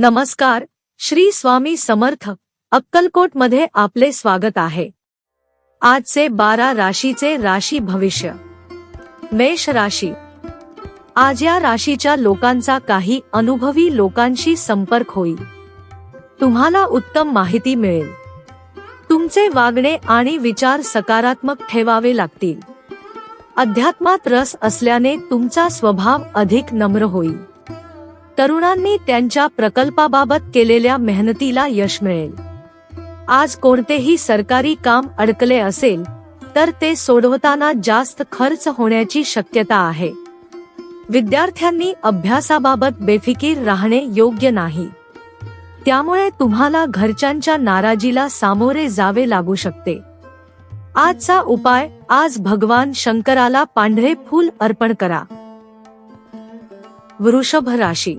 नमस्कार श्री स्वामी समर्थ अक्कलकोटमध्ये आपले स्वागत आहे. आजचे बारा राशीचे राशी भविष्य. मेष राशी. आज या राशीच्या लोकांचा काही अनुभवी लोकांशी संपर्क होईल. तुम्हाला उत्तम माहिती मिळेल. तुमचे वागणे आणि विचार सकारात्मक ठेवावे लागतील. अध्यात्मात रस असल्याने तुमचा स्वभाव अधिक नम्र होईल. तरुणांनी त्यांच्या प्रकल्पाबाबत केलेल्या मेहनतीला यश मिळेल. आज कोणतेही सरकारी काम अडकले असेल तर ते सोडवताना जास्त खर्च होण्याची शक्यता आहे. विद्यार्थ्यांनी अभ्यासाबाबत बेफिकीर राहणे योग्य नाही. त्यामुळे तुम्हाला घरच्यांच्या नाराजीला सामोरे जावे लागू शकते. आजचा उपाय आज भगवान शंकराला पांढरे फूल अर्पण करा. वृषभ राशी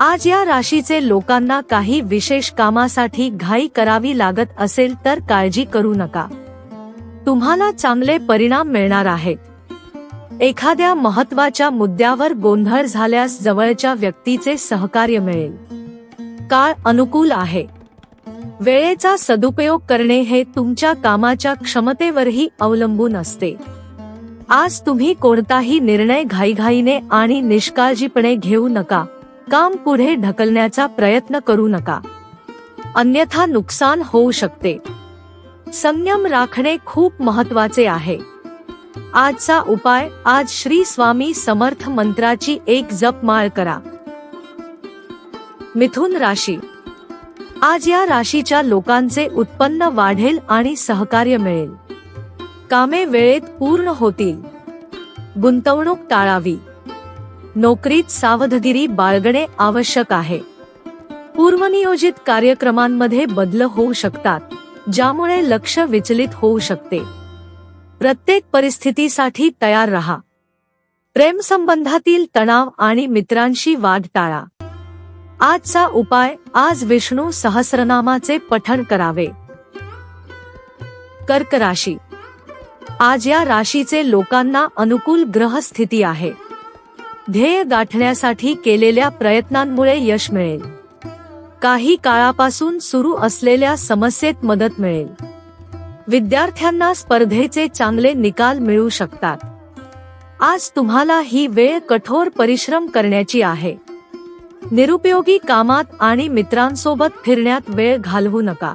आज या राशीचे लोकांना काही विशेष कामासाठी घाई करावी लागत असेल तर काळजी करू नका. तुम्हाला चांगले परिणाम मिळणार आहेत. एखाद्या महत्त्वाच्या मुद्द्यावर गोंधळ झाल्यास जवळच्या व्यक्तीचे सहकार्य मिळेल. काळ अनुकूल आहे. वेळेचा सदुपयोग करणे हे तुमच्या कामाच्या क्षमतेवरही अवलंबून असते. आज तुम्ही कोणताही निर्णय घाईघाईने आणि निष्काळजीपणे घेऊ नका. काम पुढे ढकलण्याचा प्रयत्न करू नका. अन्यथा नुकसान होऊ शकते. संयम राखणे खूप महत्त्वाचे आहे. आजचा उपाय आज श्री स्वामी समर्थ मंत्राची एक जपमाळ करा. मिथुन राशी. आज या राशीच्या लोकांचे उत्पन्न वाढेल आणि सहकार्य मिळेल. कामे वेळेत पूर्ण होतील. गुंतवणूक टाळावी. नोकरीत सावधगिरी बाळगणे आवश्यक आहे. पूर्वनियोजित कार्यक्रमांमध्ये बदल होऊ शकतात ज्यामुळे लक्ष विचलित होऊ शकते. प्रत्येक परिस्थितीसाठी तयार रहा. प्रेमसंबंधातील तणाव आणि मित्रांशी वाद टाळा. आजचा उपाय आज विष्णू सहस्रनामाचे पठण करावे. कर्क राशी. आज या राशीचे लोकांना अनुकूल ग्रहस्थिती आहे. ध्येय गाठण्यासाठी केलेल्या प्रयत्नांमुळे यश मिळेल. काही काळापासून सुरू असलेल्या समस्येत मदत मिळेल. विद्यार्थ्यांना स्पर्धेचे चांगले निकाल मिळू शकतात. आज तुम्हाला ही वेळ कठोर परिश्रम करण्याची आहे. निरुपयोगी कामात आणि मित्रांसोबत फिरण्यात वेळ घालवू नका.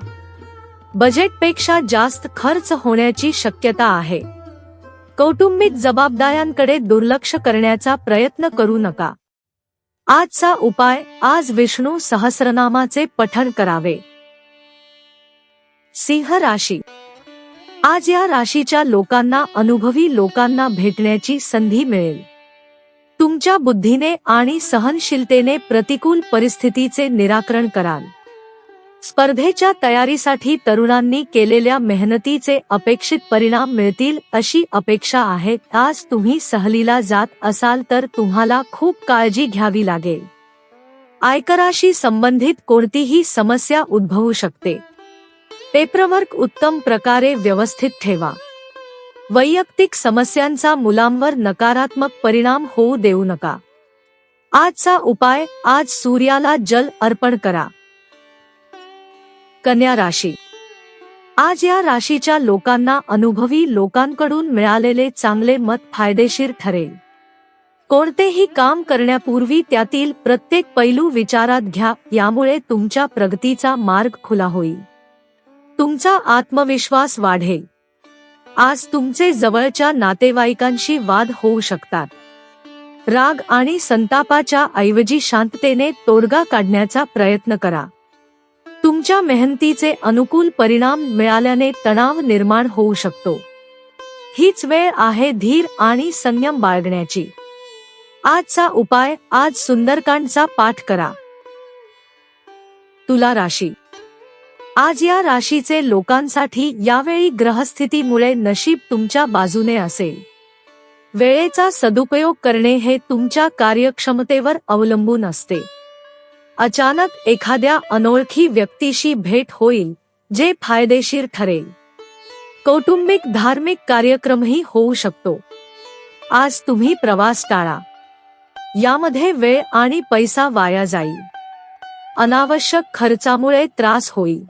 बजेटपेक्षा जास्त खर्च होण्याची शक्यता आहे. कौटुंबिक जबाबदाऱ्यांकडे दुर्लक्ष करण्याचा प्रयत्न करू नका. आजचा उपाय आज विष्णू सहस्रनामाचे पठण करावे. सिंह राशी. आज या राशीच्या लोकांना अनुभवी लोकांना भेटण्याची संधी मिळेल. तुमच्या बुद्धीने आणि सहनशीलतेने प्रतिकूल परिस्थितीचे निराकरण कराल. स्पर्धेच्या तयारीसाठी तरुणांनी केलेल्या मेहनतीचे अपेक्षित परिणाम मिळतील अशी अपेक्षा आहे. आज तुम्ही सहलीला जात असाल तर तुम्हाला खूप काळजी घ्यावी लागेल. आयकराशी संबंधित कोणतीही समस्या उद्भवू शकते. पेपरवर्क उत्तम प्रकारे व्यवस्थित ठेवा. वैयक्तिक समस्यांचा मुलांवर नकारात्मक परिणाम होऊ देऊ नका. आजचा उपाय आज सूर्याला जल अर्पण करा. कन्या राशी. आज या राशीच्या लोकांना अनुभवी लोकांकडून मिळालेले चांगले मत फायदेशीर ठरेल. कोणतेही काम करण्यापूर्वी त्यातील प्रत्येक पैलू विचारात घ्या यामुळे तुमच्या प्रगतीचा मार्ग खुला होईल. तुमचा आत्मविश्वास वाढेल. आज तुमचे जवळच्या नातेवाईकांशी वाद होऊ शकतात. राग आणि संतापाच्या ऐवजी शांततेने तोडगा काढण्याचा प्रयत्न करा. तुमच्या मेहनतीचे अनुकूल परिणाम मिळाल्याने तणाव निर्माण होऊ शकतो. हीच वेळ आहे धीर आणि संयम बाळगण्याची. आजचा उपाय आज सुंदरकांडचा पाठ करा. तुला राशी. आज या राशीचे लोकांसाठी यावेळी ग्रहस्थितीमुळे नशीब तुमच्या बाजूने असेल. वेळेचा सदुपयोग करणे हे तुमच्या कार्यक्षमतेवर अवलंबून असते. अचानक एखाद्या अनोळखी व्यक्तीशी भेट होईल जे फायदेशीर ठरेल. कौटुंबिक धार्मिक कार्यक्रमही होऊ शकतो. आज तुम्ही प्रवास टाळा. यामध्ये वेळ आणि पैसा वाया जाईल. अनावश्यक खर्चामुळे त्रास होईल.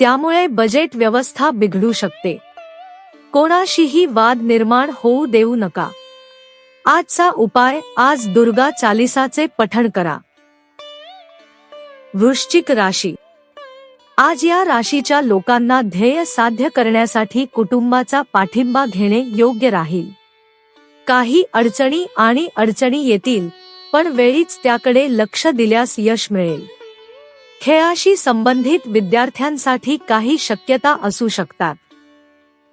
त्यामुळे बजेट व्यवस्था बिघडू शकते. कोणाशीही वाद निर्माण होऊ देऊ नका. आजचा उपाय आज दुर्गा चालिसाचे पठण करा. वृश्चिक राशी. आज या राशीच्या लोकांना ध्येय साध्य करण्यासाठी कुटुंबाचा पाठिंबा घेणे योग्य राहील. काही अडचणी आणि अडचणी येतील पण वेळीच त्याकडे लक्ष दिल्यास यश मिळेल. खेळाशी संबंधित विद्यार्थ्यांसाठी काही शक्यता असू शकतात.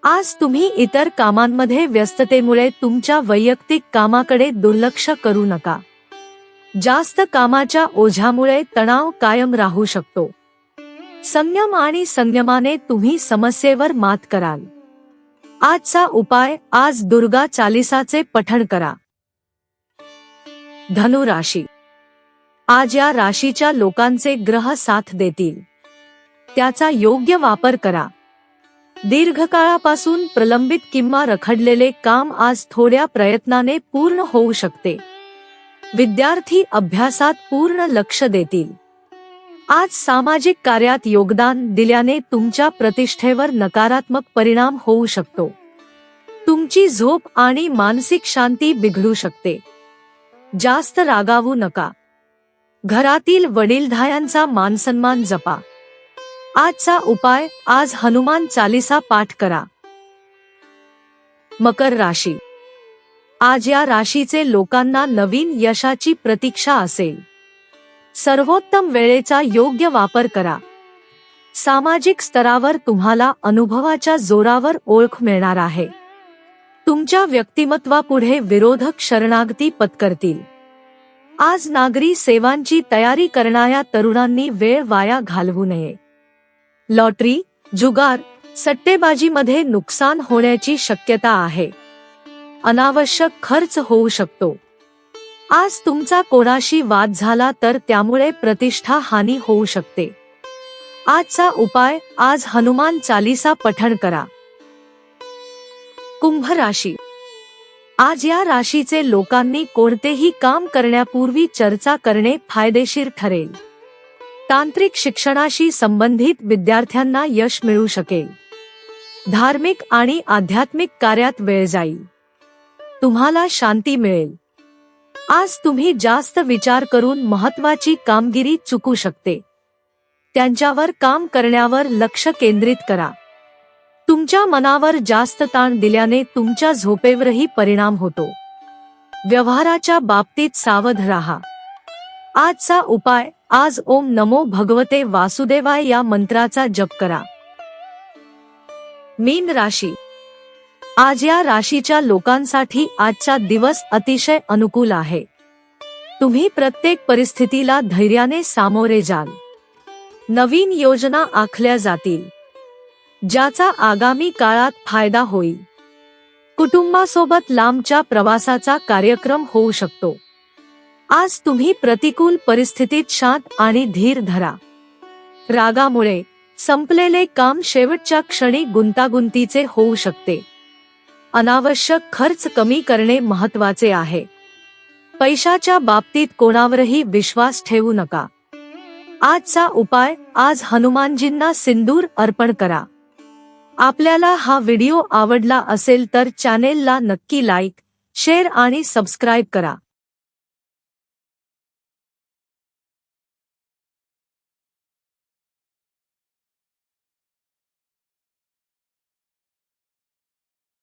आज तुम्ही इतर कामांमध्ये व्यस्ततेमुळे तुमच्या वैयक्तिक कामाकडे दुर्लक्ष करू नका. जास्त कामाच्या ओझ्यामुळे तणाव कायम राहू शकतो. संयम आणि संयमाने तुम्ही समस्येवर मात कराल. आजचा उपाय आज दुर्गा चालिसाचे पठण करा. धनु राशी. आज या राशीच्या लोकांचे ग्रह साथ देतील. त्याचा योग्य वापर करा. दीर्घकाळापासून प्रलंबित किंवा रखडलेले काम आज थोड्या प्रयत्नाने पूर्ण होऊ शकते. विद्यार्थी अभ्यासात पूर्ण लक्ष देतील. आज सामाजिक कार्यात योगदान दिल्याने तुमच्या प्रतिष्ठेवर नकारात्मक परिणाम होऊ शकतो. तुमची झोप आणि मानसिक शांती बिघडू शकते. जास्त रागावू नका. घरातील वडीलधायांचा मानसन्मान जपा. आजचा उपाय आज हनुमान चालिसा पाठ करा. मकर राशी आज या राशीचे लोकांना नवीन यशाची प्रतीक्षा असेल. सर्वोत्तम वेळेचा योग्य वापर करा. सामाजिक स्तरावर तुम्हाला अनुभवाच्या जोरावर ओळख मिळणार आहे. तुमच्या व्यक्तिमत्वापुढे विरोधक शरणागती पत्करतील. आज नागरी सेवांची तयारी करणाऱ्या तरुणांनी वेळ वाया घालवू नये. लॉटरी जुगार सट्टेबाजीमध्ये नुकसान होण्याची शक्यता आहे. अनावश्यक खर्च होऊ शकतो. आज तुमचा कोणाशी वाद झाला तर त्यामुळे प्रतिष्ठा हानी होऊ शकते. आजचा उपाय आज हनुमान चालिसा पठण करा. कुंभ राशी. आज या राशीचे लोकांनी कोणतेही काम करण्यापूर्वी चर्चा करणे फायदेशीर ठरेल. तांत्रिक शिक्षणाशी संबंधित विद्यार्थ्यांना यश मिळू शकेल. धार्मिक आणि आध्यात्मिक कार्यात वेळ जाईल. तुम्हाला शांती मिळेल. आज तुम्ही जास्त विचार करून महत्वाची कामगिरी चुकू शकते. त्यांच्यावर काम करण्यावर लक्ष केंद्रित करा. तुमच्या मनावर जास्त ताण दिल्याने तुमच्या झोपेवरही परिणाम होतो. व्यवहाराच्या बाबतीत सावध राहा. आजचा उपाय आज ओम नमो भगवते वासुदेवाय या मंत्राचा जप करा. मीन राशी आज या राशीच्या लोकांसाठी आजचा दिवस अतिशय अनुकूल आहे. तुम्ही प्रत्येक परिस्थितीला धैर्याने सामोरे जाल. नवीन योजना आखल्या जातील. ज्याचा आगामी काळात फायदा होईल. कुटुंबासोबत लांबच्या प्रवासाचा कार्यक्रम होऊ शकतो. आज तुम्ही प्रतिकूल परिस्थितीत शांत आणि धीर धरा. रागामुळे संपलेले काम शेवटच्या क्षणी गुंतागुंतीचे होऊ शकते. अनावश्यक खर्च कमी करणे महत्त्वाचे आहे. पैशाच्या बाबतीत कोणावरही विश्वास ठेवू नका. आजचा उपाय आज हनुमानजींना सिंदूर अर्पण करा. आपल्याला हा व्हिडिओ आवडला असेल तर चॅनेलला नक्की लाईक शेअर आणि सबस्क्राईब करा.